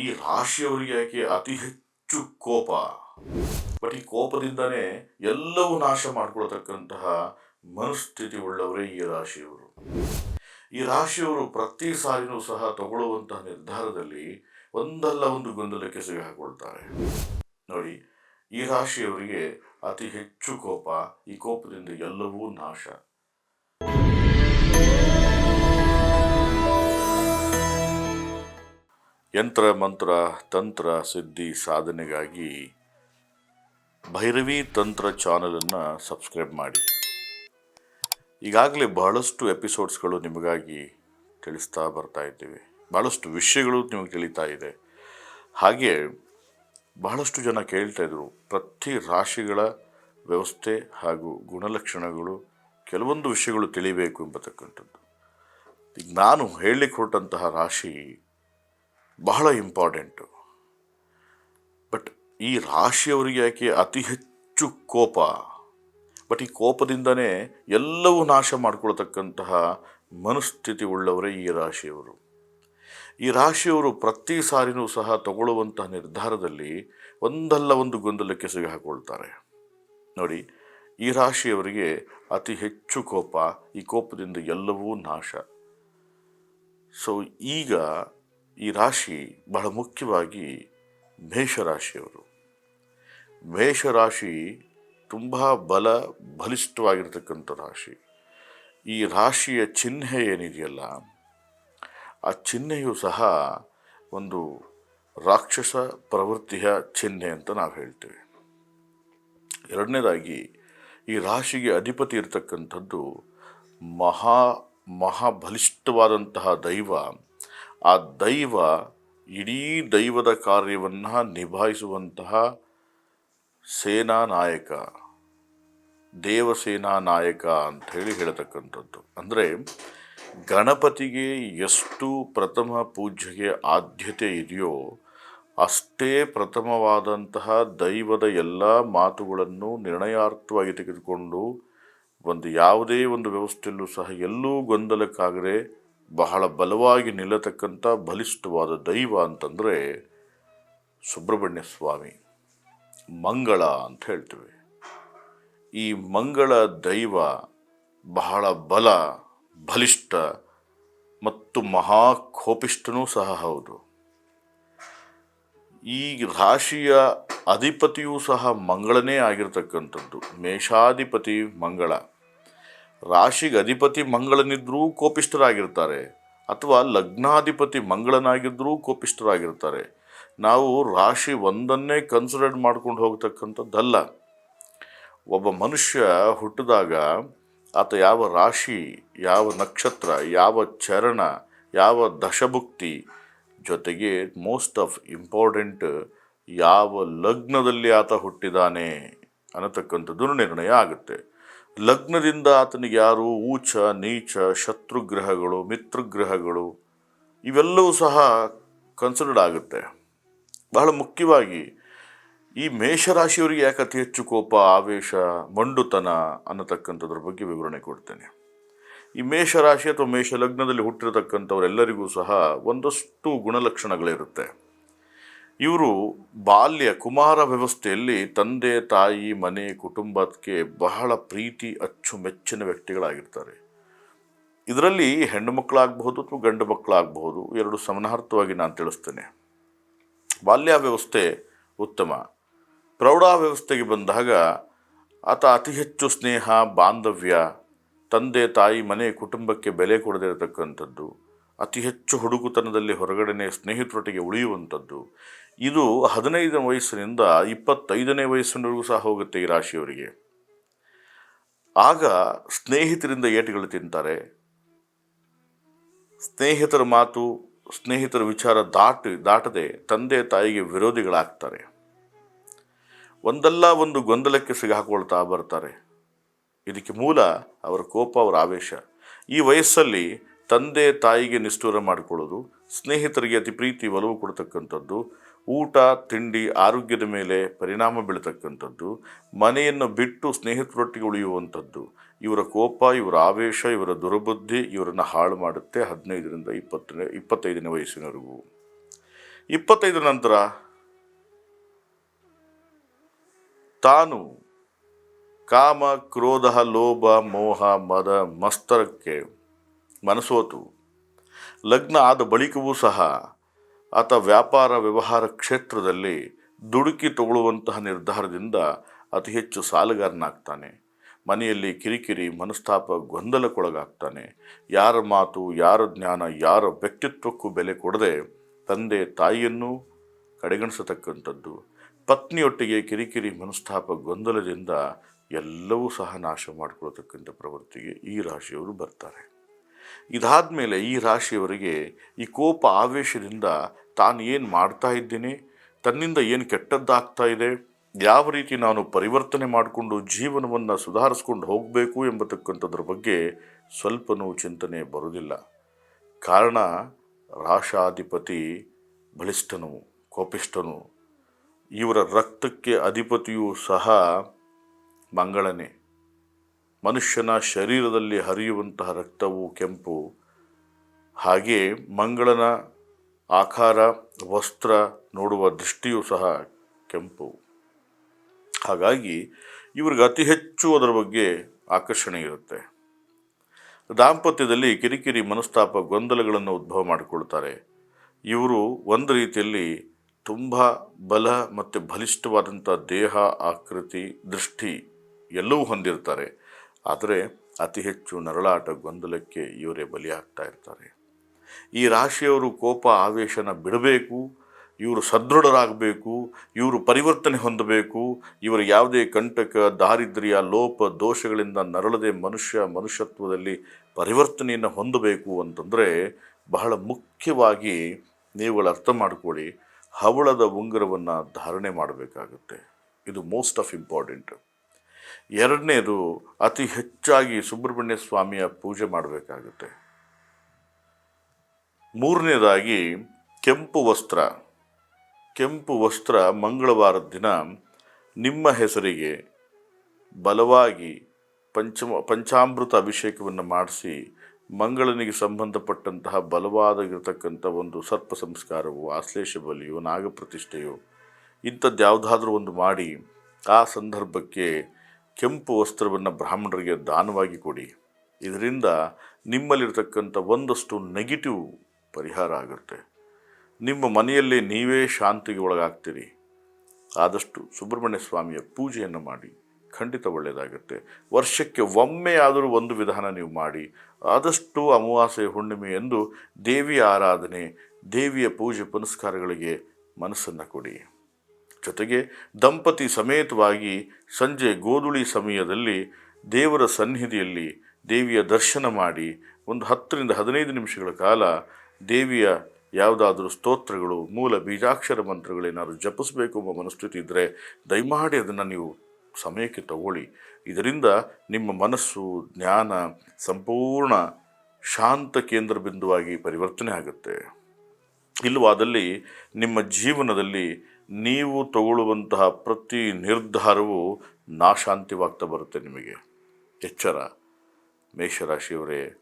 ಈ ರಾಶಿಯವರಿಗೆ ಯಾಕೆ ಅತಿ ಹೆಚ್ಚು ಕೋಪ. ಬಟ್ ಈ ಕೋಪದಿಂದನೇ ಎಲ್ಲವೂ ನಾಶ ಮಾಡ್ಕೊಳ್ತಕ್ಕಂತಹ ಮನಸ್ಥಿತಿ ಉಳ್ಳವರೇ ಈ ರಾಶಿಯವರು. ಈ ರಾಶಿಯವರು ಪ್ರತಿ ಸಾರಿನೂ ಸಹ ತಗೊಳ್ಳುವಂತಹ ನಿರ್ಧಾರದಲ್ಲಿ ಒಂದಲ್ಲ ಒಂದು ಗೊಂದಲಕ್ಕೆ ಸಿಗಾಕೊಳ್ತಾರೆ ನೋಡಿ, ಈ ರಾಶಿಯವರಿಗೆ ಅತಿ ಹೆಚ್ಚು ಕೋಪ, ಈ ಕೋಪದಿಂದ ಎಲ್ಲವೂ ನಾಶ. ಯಂತ್ರ, ಮಂತ್ರ, ತಂತ್ರ, ಸಿದ್ಧಿ, ಸಾಧನೆಗಾಗಿ ಭೈರವಿ ತಂತ್ರ ಚಾನಲನ್ನು ಸಬ್ಸ್ಕ್ರೈಬ್ ಮಾಡಿ. ಈಗಾಗಲೇ ಬಹಳಷ್ಟು ಎಪಿಸೋಡ್ಸ್ಗಳು ನಿಮಗಾಗಿ ತಿಳಿಸ್ತಾ ಬರ್ತಾ ಇದ್ದೀವಿ. ಬಹಳಷ್ಟು ವಿಷಯಗಳು ನಿಮಗೆ ತಿಳಿತಾ ಇದೆ. ಹಾಗೆ ಬಹಳಷ್ಟು ಜನ ಕೇಳ್ತಾ ಇದ್ರು, ಪ್ರತಿ ರಾಶಿಗಳ ವ್ಯವಸ್ಥೆ ಹಾಗೂ ಗುಣಲಕ್ಷಣಗಳು ಕೆಲವೊಂದು ವಿಷಯಗಳು ತಿಳಿಬೇಕು ಎಂಬತಕ್ಕಂಥದ್ದು. ಈಗ ನಾನು ಹೇಳಲಿಕ್ಕೆ ರಾಶಿ ಬಹಳ ಇಂಪಾರ್ಟೆಂಟು. ಬಟ್ ಈ ರಾಶಿಯವರಿಗೆ ಯಾಕೆ ಅತಿ ಹೆಚ್ಚು ಕೋಪ? ಬಟ್ ಈ ಕೋಪದಿಂದನೇ ಎಲ್ಲವೂ ನಾಶ ಮಾಡಿಕೊಳ್ತಕ್ಕಂತಹ ಮನಸ್ಥಿತಿ ಉಳ್ಳವರೇ ಈ ರಾಶಿಯವರು. ಈ ರಾಶಿಯವರು ಪ್ರತಿ ಸಾರಿನೂ ಸಹ ತಗೊಳ್ಳುವಂತಹ ನಿರ್ಧಾರದಲ್ಲಿ ಒಂದಲ್ಲ ಒಂದು ಗೊಂದಲಕ್ಕೆ ಸಿಗಾಕೊಳ್ತಾರೆ ನೋಡಿ, ಈ ರಾಶಿಯವರಿಗೆ ಅತಿ ಹೆಚ್ಚು ಕೋಪ, ಈ ಕೋಪದಿಂದ ಎಲ್ಲವೂ ನಾಶ. ಸೊ ಈಗ ಈ ರಾಶಿ ಬಹಳ ಮುಖ್ಯವಾಗಿ ಮೇಷರಾಶಿಯವರು. ಮೇಷರಾಶಿ ತುಂಬ ಬಲ, ಬಲಿಷ್ಠವಾಗಿರ್ತಕ್ಕಂಥ ರಾಶಿ. ಈ ರಾಶಿಯ ಚಿಹ್ನೆ ಏನಿದೆಯಲ್ಲ, ಆ ಚಿಹ್ನೆಯು ಸಹ ಒಂದು ರಾಕ್ಷಸ ಪ್ರವೃತ್ತಿಯ ಚಿಹ್ನೆ ಅಂತ ನಾವು ಹೇಳ್ತೇವೆ. ಎರಡನೇದಾಗಿ, ಈ ರಾಶಿಗೆ ಅಧಿಪತಿ ಇರತಕ್ಕಂಥದ್ದು ಮಹಾ, ಮಹಾಬಲಿಷ್ಠವಾದಂತಹ ದೈವ ಆ ದೈವ ಇಡೀ ದೈವದ ಕಾರ್ಯವನ್ನು ನಿಭಾಯಿಸುವಂತಹ ಸೇನಾ ನಾಯಕ, ದೇವಸೇನಾ ನಾಯಕ ಅಂತ ಹೇಳಿ ಹೇಳತಕ್ಕಂಥದ್ದು. ಅಂದರೆ ಗಣಪತಿಗೆ ಎಷ್ಟು ಪ್ರಥಮ ಪೂಜೆಗೆ ಆದ್ಯತೆ ಇದೆಯೋ ಅಷ್ಟೇ ಪ್ರಥಮವಾದಂತಹ ದೈವದ ಎಲ್ಲ ಮಾತುಗಳನ್ನು ನಿರ್ಣಯಾರ್ಥವಾಗಿ ತೆಗೆದುಕೊಂಡು ಒಂದು ಯಾವುದೇ ಒಂದು ವ್ಯವಸ್ಥೆಯಲ್ಲೂ ಸಹ ಎಲ್ಲೂ ಗೊಂದಲಕ್ಕಾಗದೆ ಬಹಳ ಬಲವಾಗಿ ನಿಲ್ಲತಕ್ಕಂಥ ಬಲಿಷ್ಠವಾದ ದೈವ ಅಂತಂದರೆ ಸುಬ್ರಹ್ಮಣ್ಯ ಸ್ವಾಮಿ. ಮಂಗಳ ಅಂತ ಹೇಳ್ತೀವಿ. ಈ ಮಂಗಳ ದೈವ ಬಹಳ ಬಲ, ಬಲಿಷ್ಠ ಮತ್ತು ಮಹಾ ಕೋಪಿಷ್ಠನೂ ಸಹ ಹೌದು. ಈ ರಾಶಿಯ ಅಧಿಪತಿಯೂ ಸಹ ಮಂಗಳನೇ ಆಗಿರತಕ್ಕಂಥದ್ದು. ಮೇಷಾಧಿಪತಿ ಮಂಗಳ. ರಾಶಿಗೆ ಅಧಿಪತಿ ಮಂಗಳನಿದ್ರೂ ಕೋಪಿಷ್ಠರಾಗಿರ್ತಾರೆ ಅಥವಾ ಲಗ್ನಾಧಿಪತಿ ಮಂಗಳನಾಗಿದ್ದರೂ ಕೋಪಿಷ್ಠರಾಗಿರ್ತಾರೆ. ನಾವು ರಾಶಿ ಒಂದನ್ನೇ ಕನ್ಸಿಡರ್ ಮಾಡ್ಕೊಂಡು ಹೋಗ್ತಕ್ಕಂಥದ್ದಲ್ಲ. ಒಬ್ಬ ಮನುಷ್ಯ ಹುಟ್ಟಿದಾಗ ಆತ ಯಾವ ರಾಶಿ, ಯಾವ ನಕ್ಷತ್ರ, ಯಾವ ಚರಣ, ಯಾವ ದಶಭುಕ್ತಿ ಜೊತೆಗೆ ಮೋಸ್ಟ್ ಆಫ್ ಇಂಪಾರ್ಟೆಂಟ್ ಯಾವ ಲಗ್ನದಲ್ಲಿ ಆತ ಹುಟ್ಟಿದಾನೆ ಅನ್ನತಕ್ಕಂಥದ್ದು ನಿರ್ಣಯ ಆಗುತ್ತೆ. ಲಗ್ನದಿಂದ ಆತನಿಗೆ ಯಾರು ಊಚ, ನೀಚ, ಶತ್ರುಗ್ರಹಗಳು, ಮಿತ್ರಗ್ರಹಗಳು, ಇವೆಲ್ಲವೂ ಸಹ ಕನ್ಸಿಡರ್ಡ್ ಆಗುತ್ತೆ. ಬಹಳ ಮುಖ್ಯವಾಗಿ ಈ ಮೇಷರಾಶಿಯವರಿಗೆ ಯಾಕೆ ಅತಿ ಹೆಚ್ಚು ಕೋಪ, ಆವೇಶ, ಮಂಡುತನ ಅನ್ನತಕ್ಕಂಥದ್ರ ಬಗ್ಗೆ ವಿವರಣೆ ಕೊಡ್ತೇನೆ. ಈ ಮೇಷರಾಶಿ ಅಥವಾ ಮೇಷ ಲಗ್ನದಲ್ಲಿ ಹುಟ್ಟಿರತಕ್ಕಂಥವರೆಲ್ಲರಿಗೂ ಸಹ ಒಂದಷ್ಟು ಗುಣಲಕ್ಷಣಗಳಿರುತ್ತೆ. ಇವರು ಬಾಲ್ಯ ಕುಮಾರ ವ್ಯವಸ್ಥೆಯಲ್ಲಿ ತಂದೆ, ತಾಯಿ, ಮನೆ, ಕುಟುಂಬಕ್ಕೆ ಬಹಳ ಪ್ರೀತಿ ಅಚ್ಚುಮೆಚ್ಚಿನ ವ್ಯಕ್ತಿಗಳಾಗಿರ್ತಾರೆ. ಇದರಲ್ಲಿ ಹೆಣ್ಣು ಮಕ್ಕಳಾಗಬಹುದು ಅಥವಾ ಗಂಡು ಮಕ್ಕಳಾಗಬಹುದು, ಎರಡು ಸಮನಾರ್ಥವಾಗಿ ನಾನು ತಿಳಿಸ್ತೇನೆ. ಬಾಲ್ಯ ವ್ಯವಸ್ಥೆ ಉತ್ತಮ. ಪ್ರೌಢ ವ್ಯವಸ್ಥೆಗೆ ಬಂದಾಗ ಆತ ಅತಿ ಹೆಚ್ಚು ಸ್ನೇಹ, ಬಾಂಧವ್ಯ, ತಂದೆ, ತಾಯಿ, ಮನೆ, ಕುಟುಂಬಕ್ಕೆ ಬೆಲೆ ಕೊಡದೇ ಇರತಕ್ಕಂಥದ್ದು ಅತಿ ಹೆಚ್ಚು ಹುಡುಗುತನದಲ್ಲಿ ಹೊರಗಡೆನೆ ಸ್ನೇಹಿತರೊಟ್ಟಿಗೆ ಉಳಿಯುವಂಥದ್ದು ಇದು ಹದಿನೈದನೇ ವಯಸ್ಸಿನಿಂದ ಇಪ್ಪತ್ತೈದನೇ ವಯಸ್ಸಿನವರೆಗೂ ಸಹ ಹೋಗುತ್ತೆ ಈ ರಾಶಿಯವರಿಗೆ. ಆಗ ಸ್ನೇಹಿತರಿಂದ ಏಟುಗಳು ತಿಂತಾರೆ. ಸ್ನೇಹಿತರ ಮಾತು, ಸ್ನೇಹಿತರ ವಿಚಾರ ದಾಟಿ, ದಾಟದೆ ತಂದೆ, ತಾಯಿಗೆ ವಿರೋಧಿಗಳಾಗ್ತಾರೆ. ಒಂದಲ್ಲ ಒಂದು ಗೊಂದಲಕ್ಕೆ ಸಿಗಾಕೊಳ್ತಾ ಬರ್ತಾರೆ. ಇದಕ್ಕೆ ಮೂಲ ಅವರ ಕೋಪ, ಅವರ ಆವೇಶ. ಈ ವಯಸ್ಸಲ್ಲಿ ತಂದೆ, ತಾಯಿಗೆ ನಿಷ್ಠೂರ ಮಾಡಿಕೊಳ್ಳೋದು, ಸ್ನೇಹಿತರಿಗೆ ಅತಿ ಪ್ರೀತಿ, ಒಲವು ಕೊಡ್ತಕ್ಕಂಥದ್ದು ಊಟ, ತಿಂಡಿ, ಆರೋಗ್ಯದ ಮೇಲೆ ಪರಿಣಾಮ ಬೀಳ್ತಕ್ಕಂಥದ್ದು, ಮನೆಯನ್ನು ಬಿಟ್ಟು ಸ್ನೇಹಿತರೊಟ್ಟಿಗೆ ಉಳಿಯುವಂಥದ್ದು. ಇವರ ಕೋಪ, ಇವರ ಆವೇಶ, ಇವರ ದುರ್ಬುದ್ಧಿ ಇವರನ್ನು ಹಾಳು ಮಾಡುತ್ತೆ ಹದಿನೈದರಿಂದ ಇಪ್ಪತ್ತನೇ, ಇಪ್ಪತ್ತೈದನೇ ವಯಸ್ಸಿನವರೆಗೂ. ಇಪ್ಪತ್ತೈದರ ನಂತರ ತಾನು ಕಾಮ, ಕ್ರೋಧ, ಲೋಭ, ಮೋಹ, ಮದ, ಮಸ್ತರಕ್ಕೆ ಮನಸೋತು ಲಗ್ನ ಆದ ಬಳಿಕವೂ ಸಹ ಆತ ವ್ಯಾಪಾರ ವ್ಯವಹಾರ ಕ್ಷೇತ್ರದಲ್ಲಿ ದುಡುಕಿ ತಗೊಳ್ಳುವಂತಹ ನಿರ್ಧಾರದಿಂದ ಅತಿ ಹೆಚ್ಚು ಸಾಲಗಾರನಾಗ್ತಾನೆ. ಮನೆಯಲ್ಲಿ ಕಿರಿಕಿರಿ, ಮನಸ್ತಾಪ, ಗೊಂದಲಕ್ಕೊಳಗಾಗ್ತಾನೆ. ಯಾರ ಮಾತು, ಯಾರ ಜ್ಞಾನ, ಯಾರ ವ್ಯಕ್ತಿತ್ವಕ್ಕೂ ಬೆಲೆ ಕೊಡದೆ ತಂದೆ ತಾಯಿಯನ್ನು ಕಡೆಗಣಿಸತಕ್ಕಂಥದ್ದು. ಪತ್ನಿಯೊಟ್ಟಿಗೆ ಕಿರಿಕಿರಿ, ಮನಸ್ತಾಪ, ಗೊಂದಲದಿಂದ ಎಲ್ಲವೂ ಸಹ ನಾಶ ಮಾಡಿಕೊಳ್ತಕ್ಕಂಥ ಪ್ರವೃತ್ತಿಗೆ ಈ ರಾಶಿಯವರು ಬರ್ತಾರೆ. ಇದಾದ ಮೇಲೆ ಈ ರಾಶಿಯವರಿಗೆ ಈ ಕೋಪ ಆವೇಶದಿಂದ ತಾನು ಏನು ಮಾಡ್ತಾ ಇದ್ದೀನಿ? ತನ್ನಿಂದ ಏನು ಕೆಟ್ಟದ್ದಾಗ್ತಾ ಇದೆ? ಯಾವ ರೀತಿ ನಾನು ಪರಿವರ್ತನೆ ಮಾಡಿಕೊಂಡು ಜೀವನವನ್ನು ಸುಧಾರಿಸ್ಕೊಂಡು ಹೋಗಬೇಕು ಎಂಬತಕ್ಕಂಥದ್ರ ಬಗ್ಗೆ ಸ್ವಲ್ಪನೂ ಚಿಂತನೆ ಬರುವುದಿಲ್ಲ. ಕಾರಣ ರಾಶಾಧಿಪತಿ ಬಲಿಷ್ಠನು, ಕೋಪಿಷ್ಠನು. ಇವರ ರಕ್ತಕ್ಕೆ ಅಧಿಪತಿಯೂ ಸಹ ಮಂಗಳನೇ. ಮನುಷ್ಯನ ಶರೀರದಲ್ಲಿ ಹರಿಯುವಂತಹ ರಕ್ತವು ಕೆಂಪು. ಹಾಗೆ ಮಂಗಳನ ಆಕಾರ, ವಸ್ತ್ರ ನೋಡುವ ದೃಷ್ಟಿಯೂ ಸಹ ಕೆಂಪು. ಹಾಗಾಗಿ ಇವ್ರಿಗೆ ಅತಿ ಹೆಚ್ಚು ಅದರ ಬಗ್ಗೆ ಆಕರ್ಷಣೆ ಇರುತ್ತೆ. ದಾಂಪತ್ಯದಲ್ಲಿ ಕಿರಿಕಿರಿ ಮನಸ್ತಾಪ ಗೊಂದಲಗಳನ್ನು ಉದ್ಭವ ಮಾಡಿಕೊಳ್ತಾರೆ. ಇವರು ಒಂದು ರೀತಿಯಲ್ಲಿ ತುಂಬ ಬಲ ಮತ್ತು ಬಲಿಷ್ಠವಾದಂಥ ದೇಹ, ಆಕೃತಿ, ದೃಷ್ಟಿ ಎಲ್ಲವೂ ಹೊಂದಿರ್ತಾರೆ. ಆದರೆ ಅತಿ ಹೆಚ್ಚು ನರಳಾಟ ಗೊಂದಲಕ್ಕೆ ಇವರೇ ಬಲಿಯಾಗ್ತಾ ಇರ್ತಾರೆ. ಈ ರಾಶಿಯವರು ಕೋಪ, ಆವೇಶನ ಬಿಡಬೇಕು, ಇವರು ಸದೃಢರಾಗಬೇಕು, ಇವರು ಪರಿವರ್ತನೆ ಹೊಂದಬೇಕು, ಇವರು ಯಾವುದೇ ಕಂಟಕ, ದಾರಿದ್ರ್ಯ, ಲೋಪ, ದೋಷಗಳಿಂದ ನರಳದೆ ಮನುಷ್ಯ ಮನುಷ್ಯತ್ವದಲ್ಲಿ ಪರಿವರ್ತನೆಯನ್ನು ಹೊಂದಬೇಕು ಅಂತಂದರೆ ಬಹಳ ಮುಖ್ಯವಾಗಿ ನೀವುಗಳು ಅರ್ಥ ಮಾಡಿಕೊಳ್ಳಿ, ಹವಳದ ಉಂಗುರವನ್ನು ಧಾರಣೆ ಮಾಡಬೇಕಾಗುತ್ತೆ. ಇದು ಮೋಸ್ಟ್ ಆಫ್ ಇಂಪಾರ್ಟೆಂಟ್ ಎರಡನೇದು ಅತಿ ಹೆಚ್ಚಾಗಿ ಸುಬ್ರಹ್ಮಣ್ಯ ಸ್ವಾಮಿಯ ಪೂಜೆ ಮಾಡಬೇಕಾಗುತ್ತೆ. ಮೂರನೇದಾಗಿ ಕೆಂಪು ವಸ್ತ್ರ. ಕೆಂಪು ವಸ್ತ್ರ ಮಂಗಳವಾರದ ದಿನ ನಿಮ್ಮ ಹೆಸರಿಗೆ ಬಲವಾಗಿ ಪಂಚಮ, ಪಂಚಾಮೃತ ಅಭಿಷೇಕವನ್ನು ಮಾಡಿಸಿ ಮಂಗಳನಿಗೆ ಸಂಬಂಧಪಟ್ಟಂತಹ ಬಲವಾದಾಗಿರ್ತಕ್ಕಂಥ ಒಂದು ಸರ್ಪ ಸಂಸ್ಕಾರವು, ಆಶ್ಲೇಷ ಬಲಿಯು, ನಾಗಪ್ರತಿಷ್ಠೆಯು ಇಂಥದ್ದು ಯಾವುದಾದ್ರೂ ಒಂದು ಮಾಡಿ ಆ ಸಂದರ್ಭಕ್ಕೆ ಕೆಂಪು ವಸ್ತ್ರವನ್ನು ಬ್ರಾಹ್ಮಣರಿಗೆ ದಾನವಾಗಿ ಕೊಡಿ. ಇದರಿಂದ ನಿಮ್ಮಲ್ಲಿರ್ತಕ್ಕಂಥ ಒಂದಷ್ಟು ನೆಗೆಟಿವ್ ಪರಿಹಾರ ಆಗುತ್ತೆ. ನಿಮ್ಮ ಮನೆಯಲ್ಲಿ ನೀವೇ ಶಾಂತಿಗೆ ಒಳಗಾಗ್ತೀರಿ. ಆದಷ್ಟು ಸುಬ್ರಹ್ಮಣ್ಯ ಸ್ವಾಮಿಯ ಪೂಜೆಯನ್ನು ಮಾಡಿ. ಖಂಡಿತ ಒಳ್ಳೆಯದಾಗುತ್ತೆ. ವರ್ಷಕ್ಕೆ ಒಮ್ಮೆ ಆದರೂ ಒಂದು ವಿಧಾನ ನೀವು ಮಾಡಿ. ಆದಷ್ಟು ಅಮಾವಾಸ್ಯೆ ಹುಣ್ಣಿಮೆ ಎಂದು ದೇವಿಯ ಆರಾಧನೆ, ದೇವಿಯ ಪೂಜೆ ಪುನಸ್ಕಾರಗಳಿಗೆ ಮನಸ್ಸನ್ನು ಕೊಡಿ. ಜೊತೆಗೆ ದಂಪತಿ ಸಮೇತವಾಗಿ ಸಂಜೆ ಗೋಧುಳಿ ಸಮಯದಲ್ಲಿ ದೇವರ ಸನ್ನಿಧಿಯಲ್ಲಿ ದೇವಿಯ ದರ್ಶನ ಮಾಡಿ ಒಂದು ಹತ್ತರಿಂದ ಹದಿನೈದು ನಿಮಿಷಗಳ ಕಾಲ ದೇವಿಯ ಯಾವುದಾದ್ರೂ ಸ್ತೋತ್ರಗಳು, ಮೂಲ ಬೀಜಾಕ್ಷರ ಮಂತ್ರಗಳೇನಾದರೂ ಜಪಿಸಬೇಕು ಎಂಬ ಮನಸ್ಥಿತಿ ಇದ್ದರೆ ದಯಮಾಡಿ ಅದನ್ನು ನೀವು ಸಮಯಕ್ಕೆ ತಗೊಳ್ಳಿ. ಇದರಿಂದ ನಿಮ್ಮ ಮನಸ್ಸು, ಜ್ಞಾನ ಸಂಪೂರ್ಣ ಶಾಂತ ಕೇಂದ್ರ ಬಿಂದುವಾಗಿ ಪರಿವರ್ತನೆ ಆಗುತ್ತೆ. ಇಲ್ಲವಾದಲ್ಲಿ ನಿಮ್ಮ ಜೀವನದಲ್ಲಿ ನೀವು ತಗೊಳ್ಳುವಂತಹ ಪ್ರತಿ ನಿರ್ಧಾರವು ನಾಶಾಂತಿವಾಗ್ತಾ ಬರುತ್ತೆ ನಿಮಗೆ. ಎಚ್ಚರ. ಮೇಷರಾಶಿಯವರೇ,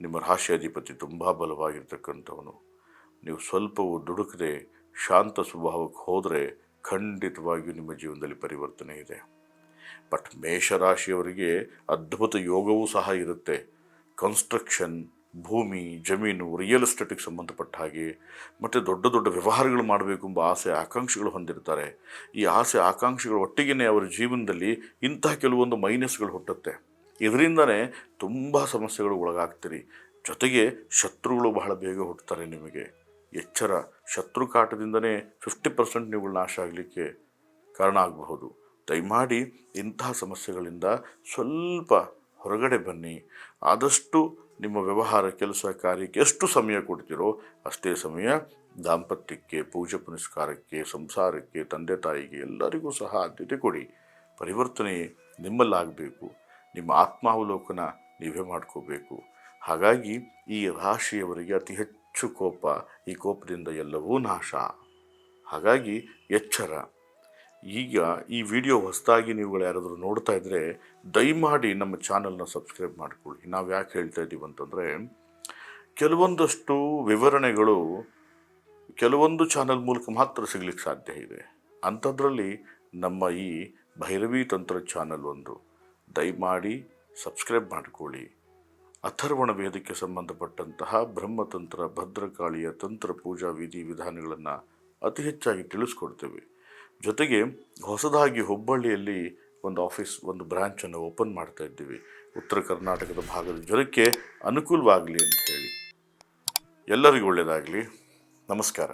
ನಿಮ್ಮ ರಾಶಿಯಾಧಿಪತಿ ತುಂಬ ಬಲವಾಗಿರ್ತಕ್ಕಂಥವನು. ನೀವು ಸ್ವಲ್ಪವೂ ದುಡುಕದೆ ಶಾಂತ ಸ್ವಭಾವಕ್ಕೆ ಹೋದರೆ ಖಂಡಿತವಾಗಿಯೂ ನಿಮ್ಮ ಜೀವನದಲ್ಲಿ ಪರಿವರ್ತನೆ ಇದೆ. ಬಟ್ ಮೇಷರಾಶಿಯವರಿಗೆ ಅದ್ಭುತ ಯೋಗವೂ ಸಹ ಇರುತ್ತೆ. ಕನ್ಸ್ಟ್ರಕ್ಷನ್ ಭೂಮಿ, ಜಮೀನು ರಿಯಲ್ ಎಸ್ಟೇಟಿಗೆ ಸಂಬಂಧಪಟ್ಟ ಹಾಗೆ ಮತ್ತು ದೊಡ್ಡ ದೊಡ್ಡ ವ್ಯವಹಾರಗಳು ಮಾಡಬೇಕು ಎಂಬ ಆಸೆ, ಆಕಾಂಕ್ಷೆಗಳು ಹೊಂದಿರ್ತಾರೆ. ಈ ಆಸೆ, ಆಕಾಂಕ್ಷೆಗಳು ಒಟ್ಟಿಗೆ ಅವರ ಜೀವನದಲ್ಲಿ ಇಂತಹ ಕೆಲವೊಂದು ಮೈನಸ್ಗಳು ಹುಟ್ಟುತ್ತೆ. ಇದರಿಂದನೇ ತುಂಬ ಸಮಸ್ಯೆಗಳು ಒಳಗಾಗ್ತೀರಿ. ಜೊತೆಗೆ ಶತ್ರುಗಳು ಬಹಳ ಬೇಗ ಹುಟ್ಟುತ್ತಾರೆ ನಿಮಗೆ. ಎಚ್ಚರ, ಶತ್ರು ಕಾಟದಿಂದನೇ ಫಿಫ್ಟಿ ಪರ್ಸೆಂಟ್ ನೀವು ನಾಶ ಆಗಲಿಕ್ಕೆ ಕಾರಣ ಆಗಬಹುದು. ದಯಮಾಡಿ ಇಂತಹ ಸಮಸ್ಯೆಗಳಿಂದ ಸ್ವಲ್ಪ ಹೊರಗಡೆ ಬನ್ನಿ. ಆದಷ್ಟು ನಿಮ್ಮ ವ್ಯವಹಾರ ಕೆಲಸ ಕಾರ್ಯಕ್ಕೆ ಎಷ್ಟು ಸಮಯ ಕೊಡ್ತೀರೋ ಅಷ್ಟೇ ಸಮಯ ದಾಂಪತ್ಯಕ್ಕೆ, ಪೂಜೆ ಪುನಸ್ಕಾರಕ್ಕೆ, ಸಂಸಾರಕ್ಕೆ, ತಂದೆ ತಾಯಿಗೆ ಎಲ್ಲರಿಗೂ ಸಹ ಆದ್ಯತೆ ಕೊಡಿ. ಪರಿವರ್ತನೆ ನಿಮ್ಮಲ್ಲಾಗಬೇಕು. ನಿಮ್ಮ ಆತ್ಮಾವಲೋಕನ ನೀವೇ ಮಾಡ್ಕೋಬೇಕು. ಹಾಗಾಗಿ ಈ ರಾಶಿಯವರಿಗೆ ಅತಿ ಹೆಚ್ಚು ಕೋಪ, ಈ ಕೋಪದಿಂದ ಎಲ್ಲವೂ ನಾಶ. ಹಾಗಾಗಿ ಎಚ್ಚರ. ಈಗ ಈ ವಿಡಿಯೋ ಹೊಸದಾಗಿ ನೀವುಗಳು ಯಾರಾದರೂ ನೋಡ್ತಾ ಇದ್ದರೆ ದಯಮಾಡಿ ನಮ್ಮ ಚಾನಲ್ನ ಸಬ್ಸ್ಕ್ರೈಬ್ ಮಾಡಿಕೊಳ್ಳಿ. ನಾವು ಯಾಕೆ ಹೇಳ್ತಾ ಇದ್ದೀವಿ ಅಂತಂದರೆ, ಕೆಲವೊಂದಷ್ಟು ವಿವರಣೆಗಳು ಕೆಲವೊಂದು ಚಾನಲ್ ಮೂಲಕ ಮಾತ್ರ ಸಿಗ್ಲಿಕ್ಕೆ ಸಾಧ್ಯ ಇದೆ. ಅಂಥದ್ರಲ್ಲಿ ನಮ್ಮ ಈ ಭೈರವಿ ತಂತ್ರ ಚಾನಲ್ ಒಂದು. ದಯಮಾಡಿ ಸಬ್ಸ್ಕ್ರೈಬ್ ಮಾಡಿಕೊಳ್ಳಿ. ಅಥರ್ವಣ ವೇದಕ್ಕೆ ಸಂಬಂಧಪಟ್ಟಂತಹ ಬ್ರಹ್ಮತಂತ್ರ, ಭದ್ರಕಾಳಿಯ ತಂತ್ರ ಪೂಜಾ ವಿಧಿ ವಿಧಾನಗಳನ್ನು ಅತಿ ಹೆಚ್ಚಾಗಿ ತಿಳಿಸ್ಕೊಡ್ತೇವೆ. ಜೊತೆಗೆ ಹೊಸದಾಗಿ ಹುಬ್ಬಳ್ಳಿಯಲ್ಲಿ ಒಂದು ಆಫೀಸ್, ಒಂದು ಬ್ರಾಂಚನ್ನು ಓಪನ್ ಮಾಡ್ತಾ ಇದ್ದೀವಿ. ಉತ್ತರ ಕರ್ನಾಟಕದ ಭಾಗದ ಜನಕ್ಕೆ ಅನುಕೂಲವಾಗಲಿ ಅಂತ ಹೇಳಿ. ಎಲ್ಲರಿಗೂ ಒಳ್ಳೆಯದಾಗಲಿ. ನಮಸ್ಕಾರ.